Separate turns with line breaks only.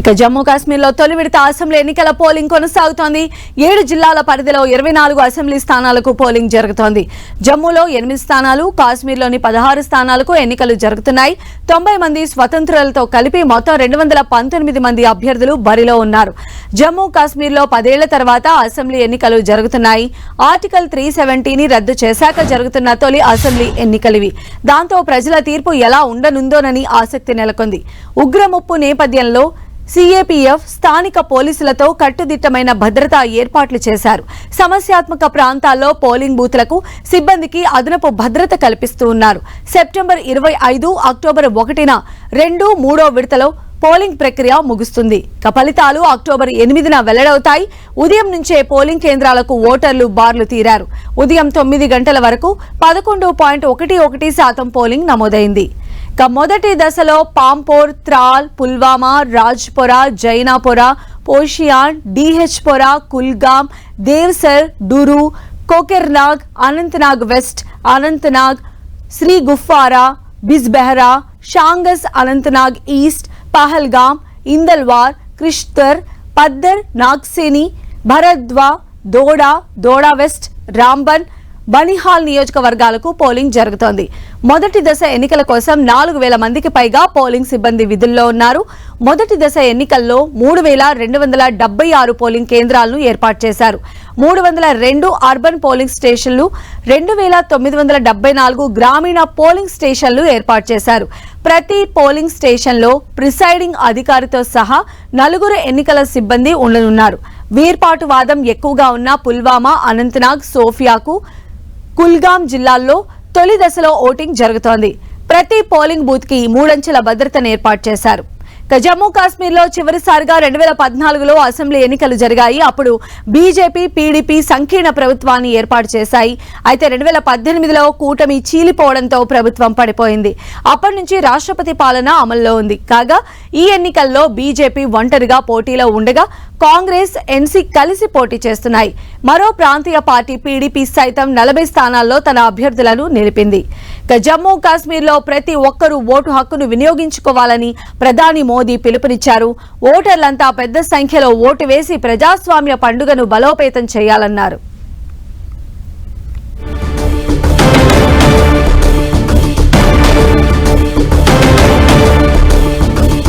ఇక జమ్మూ కాశ్మీర్లో తొలి విడత అసెంబ్లీ ఎన్నికల పోలింగ్ కొనసాగుతోంది. ఏడు జిల్లాల పరిధిలో ఇరవై నాలుగు అసెంబ్లీ స్థానాలకు పోలింగ్ జరుగుతోంది. జమ్మూలో ఎనిమిది స్థానాలు కాశ్మీర్లోని పదహారు స్థానాలకు ఎన్నికలు జరుగుతున్నాయి. తొంభై మంది స్వతంత్రులతో కలిపి మొత్తం రెండు వందల పంతొమ్మిది మంది అభ్యర్థులు బరిలో ఉన్నారు. జమ్మూ కాశ్మీర్లో పదేళ్ళ తర్వాత అసెంబ్లీ ఎన్నికలు జరుగుతున్నాయి. ఆర్టికల్ త్రీ సెవెంటీని రద్దు చేశాక జరుగుతున్న తొలి అసెంబ్లీ ఎన్నికలివి. దాంతో ప్రజల తీర్పు ఎలా ఉండనుందోనని ఆసక్తి నెలకొంది. ఉగ్రముప్పు నేపథ్యంలో సిఏపిఎఫ్ స్థానిక పోలీసులతో కట్టుదిట్టమైన భద్రతా ఏర్పాట్లు చేశారు. సమస్యాత్మక ప్రాంతాల్లో పోలింగ్ బూత్లకు సిబ్బందికి అదనపు భద్రత కల్పిస్తూ ఉన్నారు. సెప్టెంబర్ ఇరవై ఐదు అక్టోబర్ ఒకటిన రెండు మూడో విడతలో పోలింగ్ ప్రక్రియ ముగుస్తుంది. ఇక ఫలితాలు అక్టోబర్ ఎనిమిదిన వెల్లడవుతాయి. ఉదయం నుంచే పోలింగ్ కేంద్రాలకు ఓటర్లు బార్లు తీరారు. ఉదయం తొమ్మిది గంటల వరకు పదకొండు పాయింట్ ఒకటి ఒకటి శాతం పోలింగ్ నమోదైంది. ఇక మొదటి దశలో Pampore Tral Pulwama Rajpura జైనాపొర పోషియాన్ డిహెచ్పుర Kulgam Devsar డురు Kokernag Anantnag west Anantnag Shri గుఫారా బిజ్బెహరా షాంగస్ Anantnag east Pahalgam ఇందల్వార్ క్రిష్తర్ పద్దర్ నాగ్సేని భరద్వా Doda Doda west Ramban Banihal నియోజకవర్గాలకు పోలింగ్ జరుగుతోంది. మొదటి దశ ఎన్నికల కోసం నాలుగు వేల మందికి పైగా పోలింగ్ సిబ్బంది విధుల్లో ఉన్నారు. మొదటి దశ ఎన్నికల్లో మూడు వేల రెండు వందల డెబ్బై ఆరు పోలింగ్ కేంద్రాలను ఏర్పాటు చేశారు. మూడు వందల రెండు అర్బన్ పోలింగ్ స్టేషన్లు రెండు వేల తొమ్మిది వందల డెబ్బై నాలుగు గ్రామీణ పోలింగ్ స్టేషన్లు ఏర్పాటు చేశారు. ప్రతి పోలింగ్ స్టేషన్లో ప్రిసైడింగ్ అధికారితో సహా నలుగురు ఎన్నికల సిబ్బంది ఉండనున్నారు. వీర్పాటు వాదం ఎక్కువగా ఉన్న పుల్వామా అనంతనాగ్ సోఫియాకు కుల్గాం జిల్లాల్లో తొలి దశలో ఓటింగ్ జరుగుతోంది. ప్రతి పోలింగ్ బూత్కి మూడంచెల భద్రతను ఏర్పాటు చేశారు. జమ్మూ కాశ్మీర్లో చివరిసారిగా రెండు వేల పద్నాలుగులో అసెంబ్లీ ఎన్నికలు జరిగాయి. అప్పుడు బీజేపీ పీడీపీ సంకీర్ణ ప్రభుత్వాన్ని ఏర్పాటు చేశాయి. అయితే రెండు వేల పద్దెనిమిదిలో కూటమి చీలిపోవడంతో ప్రభుత్వం పడిపోయింది. అప్పటి నుంచి రాష్ట్రపతి పాలన అమల్లో ఉంది. కాగా ఈ ఎన్నికల్లో బీజేపీ ఒంటరిగా పోటీలో ఉండగా కాంగ్రెస్ ఎన్సీ కలిసి పోటీ చేస్తున్నాయి. మరో ప్రాంతీయ పార్టీ పీడీపీ సైతం నలభై స్థానాల్లో తన అభ్యర్థులను నిలిపింది. జమ్మూ కాశ్మీర్లో ప్రతి ఒక్కరూ ఓటు హక్కును వినియోగించుకోవాలని ప్రధాని మోదీ పిలుపునిచ్చారు. ఓటర్లంతా పెద్ద సంఖ్యలో ఓటు వేసి ప్రజాస్వామ్య పండుగను బలోపేతం చేయాలన్నారు.